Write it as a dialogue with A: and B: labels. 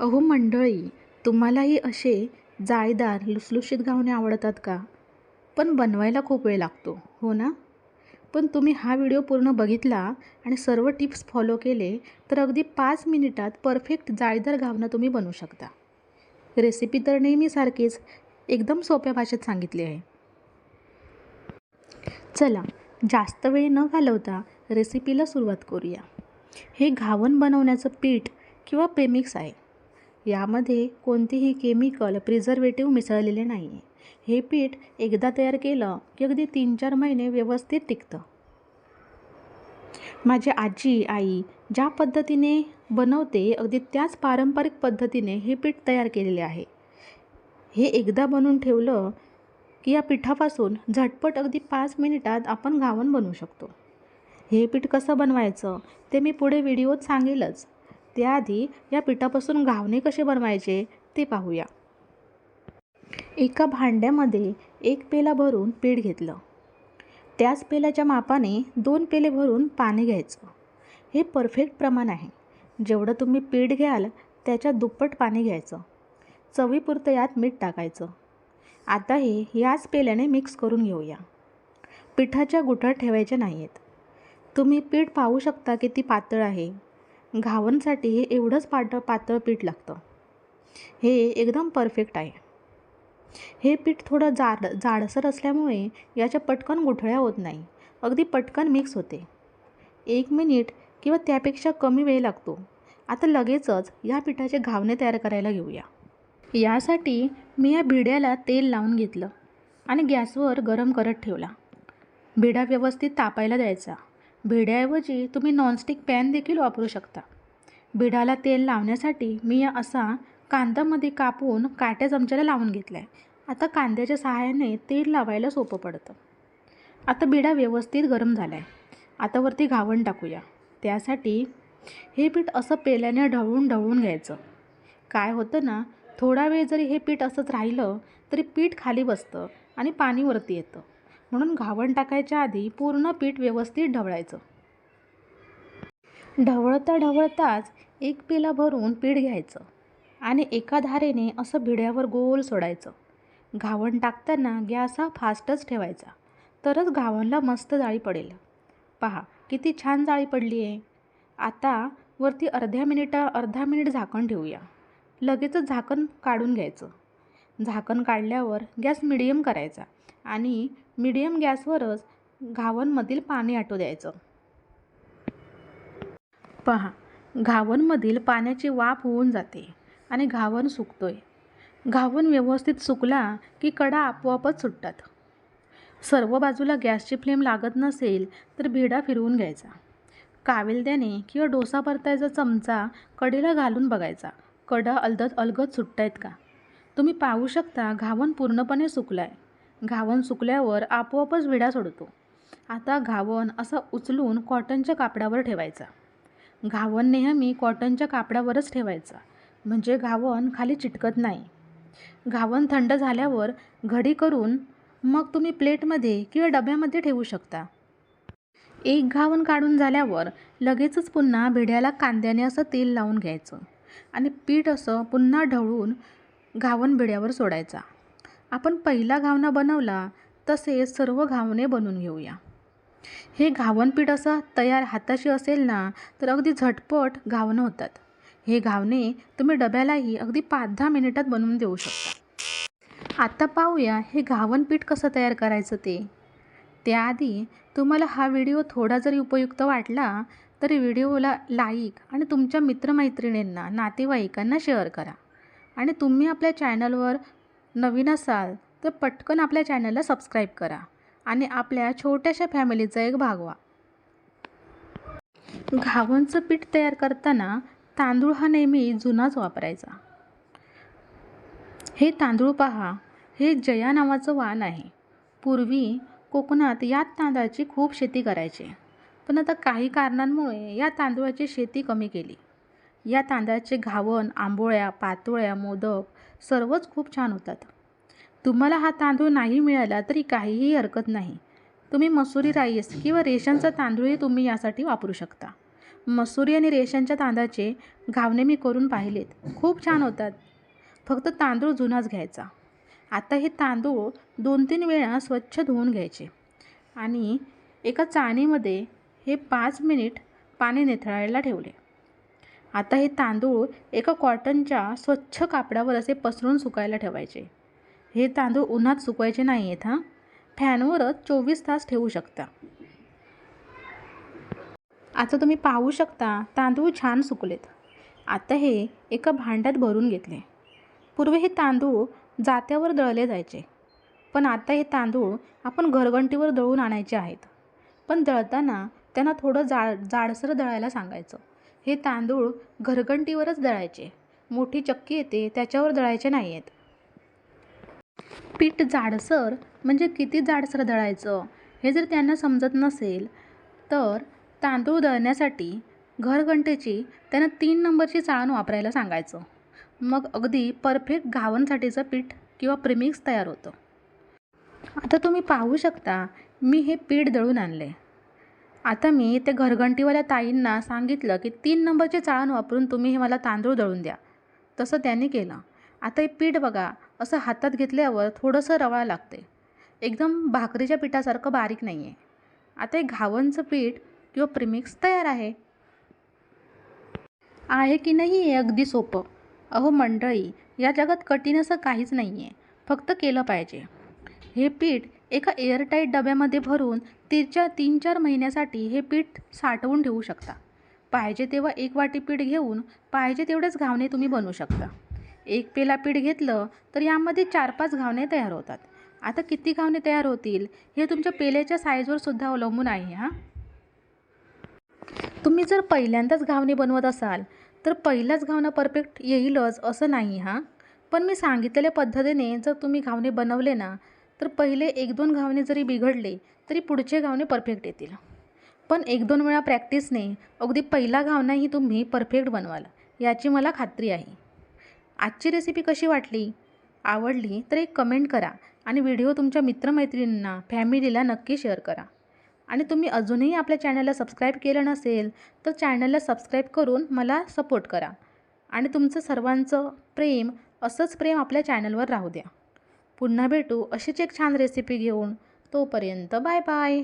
A: अहो मंडळी तुम्हालाही असे जाळीदार लुसलुशीत घावणे आवडतात का? पण बनवायला खूप वेळ लागतो हो ना? पण तुम्ही हा व्हिडिओ पूर्ण बघितला आणि सर्व टिप्स फॉलो केले तर अगदी पाच मिनिटात परफेक्ट जाळीदार घावणं तुम्ही बनवू शकता. रेसिपी तर नेहमीसारखीच एकदम सोप्या भाषेत सांगितली आहे. चला जास्त वेळ न घालवता रेसिपीला सुरुवात करूया. हे घावन बनवण्याचं पीठ किंवा पेमिक्स आहे यामध्ये कोणतेही केमिकल प्रिझर्वेटिव्ह मिसळलेले नाही आहे हे पीठ एकदा तयार केलं की अगदी तीन चार महिने व्यवस्थित टिकतं. माझी आजी आई ज्या पद्धतीने बनवते अगदी त्याच पारंपरिक पद्धतीने हे पीठ तयार केलेले आहे. हे एकदा बनवून ठेवलं की या पिठापासून झटपट अगदी पाच मिनिटात आपण घावन बनवू शकतो. हे पीठ कसं बनवायचं ते मी पुढे व्हिडिओत सांगेलच. त्याआधी या पिठापासून घावणे कसे बनवायचे ते पाहूया. एका भांड्यामध्ये एक पेला भरून पीठ घेतलं. त्याच पेल्याच्या मापाने दोन पेले भरून पाणी घ्यायचं. हे परफेक्ट प्रमाण आहे. जेवढं तुम्ही पीठ घ्याल त्याच्या दुप्पट पाणी घ्यायचं. चवीपुरतं यात मीठ टाकायचं. आता हे याच पेल्याने मिक्स करून घेऊया. पिठाच्या गुठळ ठेवायच्या नाही आहेत तुम्ही पीठ पाहू शकता किती पातळ आहे. घावनसाठी हे एवढंच पाट पातळ पीठ लागतं. हे एकदम परफेक्ट आहे. हे पीठ थोडं जाड जाडसर असल्यामुळे याच्या पटकन गुठळ्या होत नाही. अगदी पटकन मिक्स होते. एक मिनिट किंवा त्यापेक्षा कमी वेळ लागतो. आता लगेचच या पिठाचे घावणे तयार करायला घेऊया. यासाठी मी या भिड्याला तेल लावून घेतलं आणि गॅसवर गरम करत ठेवला. भिडा व्यवस्थित तापायला द्यायचा. भिड्याऐवजी तुम्ही नॉनस्टिक पॅन देखील वापरू शकता. भिडाला तेल लावण्यासाठी मी असा कांदामध्ये कापून काट्या चमच्याला लावून घेतला आहे आता कांद्याच्या सहाय्याने तेल लावायला सोपं पडतं. आता बिडा व्यवस्थित गरम झाला आहे आता वरती घावण टाकूया. त्यासाठी हे पीठ असं पेल्याने ढवळून ढवळून घ्यायचं. काय होतं ना थोडा वेळ जरी हे पीठ असंच राहिलं तरी पीठ खाली बसतं आणि पाणी वरती येतं. म्हणून घावण टाकायच्या आधी पूर्ण पीठ व्यवस्थित ढवळायचं. ढवळता ढवळताच एक पेला भरून पीठ घ्यायचं आणि एका धारेने असं भिड्यावर गोल सोडायचं. घावण टाकताना गॅस हा फास्टच ठेवायचा. तरच घावणला मस्त जाळी पडेल. पहा किती छान जाळी पडली आहे. आता वरती अर्ध्या मिनिटा अर्धा मिनिट झाकण ठेवूया. लगेचच झाकण काढून घ्यायचं. झाकण काढल्यावर गॅस मिडियम करायचा आणि मिडियम गॅसवरच घावणमधील पाणी आटू द्यायचं. पहा घावणमधील पाण्याची वाफ होऊन जाते आणि घावण सुकतोय. घावण व्यवस्थित सुकला की कडा आपोआपच सुटतात. सर्व बाजूला गॅसची फ्लेम लागत नसेल तर भिडा फिरवून घ्यायचा. कावेलद्याने किंवा डोसा परतायचा चमचा कडेला घालून बघायचा कडा अलदत अलगत सुटत आहेत का? तुम्ही पाहू शकता घावण पूर्णपणे सुकलं घावन सुकल्यावर आपोआपच विडा सोडतो. आता घावन असं उचलून कॉटनच्या कापडावर ठेवायचा. घावन नेहमी कॉटनच्या कापडावरच ठेवायचा. म्हणजे घावन खाली चिटकत नाही. घावन थंड झाल्यावर घडी करून मग तुम्ही प्लेटमध्ये किंवा डब्यामध्ये ठेवू शकता. एक घावन काढून झाल्यावर लगेचच पुन्हा भिड्याला कांद्याने असं तेल लावून घ्यायचं. आणि पीठ असं पुन्हा ढवळून घावण भिड्यावर सोडायचा. आपण पहिला घावणा बनवला तसे सर्व घावणे बनवून घेऊया. हे घावणपीठ असं तयार हाताशी असेल ना तर अगदी झटपट घावणं होतात. हे घावणे तुम्ही डब्यालाही अगदी पाच दहा मिनिटात बनवून देऊ शकता. आता पाहूया हे घावणपीठ कसं तयार करायचं ते. त्याआधी तुम्हाला हा व्हिडिओ थोडा जरी उपयुक्त वाटला तरी व्हिडिओला लाईक आणि तुमच्या मित्रमैत्रिणींना नातेवाईकांना शेअर करा. आणि तुम्ही आपल्या चॅनलवर नवीन असाल तर पटकन आपल्या चॅनलला सबस्क्राईब करा आणि आपल्या छोट्याशा फॅमिलीचा एक भाग व्हा. घावणचं पीठ तयार करताना तांदूळ हा नेहमी जुनाच वापरायचा. हे तांदूळ पहा हे जया नावाचं वाण आहे. पूर्वी कोकणात या तांदळाची खूप शेती करायचे. पण आता काही कारणांमुळे या तांदूळाची शेती कमी केली. या तांदळाचे घावण आंबोळ्या पातोळ्या मोदक सर्वच खूप छान होतात. तुम्हाला हा तांदूळ नाही मिळाला तरी काहीही हरकत नाही. तुम्ही मसुरी राईस किंवा रेशनचा तांदूळही तुम्ही यासाठी वापरू शकता. मसुरी आणि रेशनच्या तांदळाचे घावणे मी करून पाहिलेत. खूप छान होतात. फक्त तांदूळ जुनाच घ्यायचा. आता हे तांदूळ दोन तीन वेळा स्वच्छ धुवून घ्यायचे. आणि एका चाणीमध्ये हे पाच मिनिट पाणी निथळायला ठेवले. आता हे तांदूळ एका कॉटनच्या स्वच्छ कापडावर असे पसरून सुकायला ठेवायचे. हे तांदूळ उन्हात सुकवायचे नाही आहेत हां? फॅनवरच चोवीस तास ठेवू शकता. आता तुम्ही पाहू शकता तांदूळ छान सुकलेत. आता हे एका भांड्यात भरून घेतले. पूर्वी हे तांदूळ जात्यावर दळले जायचे. पण आता हे तांदूळ आपण घरघंटीवर दळून आणायचे आहेत. पण दळताना त्यांना थोडं जाड जाडसर दळायला सांगायचं. हे तांदूळ घरघंटीवरच दळायचे. मोठी चक्की येते त्याच्यावर दळायचे नाही आहेत पीठ जाडसर म्हणजे किती जाडसर दळायचं? हे जर त्यांना समजत नसेल तर तांदूळ दळण्यासाठी घरघंटेची त्यांना तीन नंबरची चाळण वापरायला सांगायचं. मग अगदी परफेक्ट घावणसाठीचं पीठ किंवा प्रिमिक्स तयार होतं. आता तुम्ही पाहू शकता मी हे पीठ दळून आणले. आता मी ते घरघंटीवाल्या ताईंना सांगितलं की तीन नंबरचे चाळण वापरून तुम्ही हे मला तांदूळ दळून द्या. तसं त्यांनी केलं. आता हे पीठ बघा असं हातात घेतल्यावर थोडंसं रवा लागते. एकदम भाकरीच्या पिठासारखं बारीक नाही आहे आता हे घावणचं पीठ किंवा प्रिमिक्स तयार आहे. आहे की नाही हे अगदी सोपं. अहो मंडळी या जगात कठीण असं काहीच नाही आहे फक्त केलं पाहिजे. हे पीठ एका एअरटाईट डब्यामध्ये भरून तिच्या तीन चार महिन्यासाठी हे पीठ साठवून ठेवू शकता. पाहिजे तेव्हा एक वाटी पीठ घेऊन पाहिजे तेवढेच घावणे तुम्ही बनवू शकता. एक पेला पीठ घेतलं तर यामध्ये चार पाच घावणे तयार होतात. आता किती घावणे तयार होतील हे तुमच्या पेल्याच्या साईजवर सुद्धा अवलंबून आहे हां. तुम्ही जर पहिल्यांदाच घावणे बनवत असाल तर पहिलाच घावणं परफेक्ट येईलच असं नाही हां. पण मी सांगितलेल्या पद्धतीने जर तुम्ही घावणे बनवले ना तर पहिले एक दोन घावणे जरी बिघडले तरी पुढचे गावणे परफेक्ट येतील. पण एक दोन वेळा प्रॅक्टिसने अगदी पहिला गावणाही तुम्ही परफेक्ट बनवाल याची मला खात्री आहे. आजची रेसिपी कशी वाटली? आवडली तर एक कमेंट करा आणि व्हिडिओ तुमच्या मित्रमैत्रिणींना फॅमिलीला नक्की शेअर करा. आणि तुम्ही अजूनही आपल्या चॅनलला सबस्क्राईब केलं नसेल तर चॅनलला सबस्क्राईब करून मला सपोर्ट करा. आणि तुमचं सर्वांचं प्रेम असंच प्रेम आपल्या चॅनलवर राहू द्या. पुन्हा भेटू अशीच एक छान रेसिपी घेऊन. तोपर्यंत बाय बाय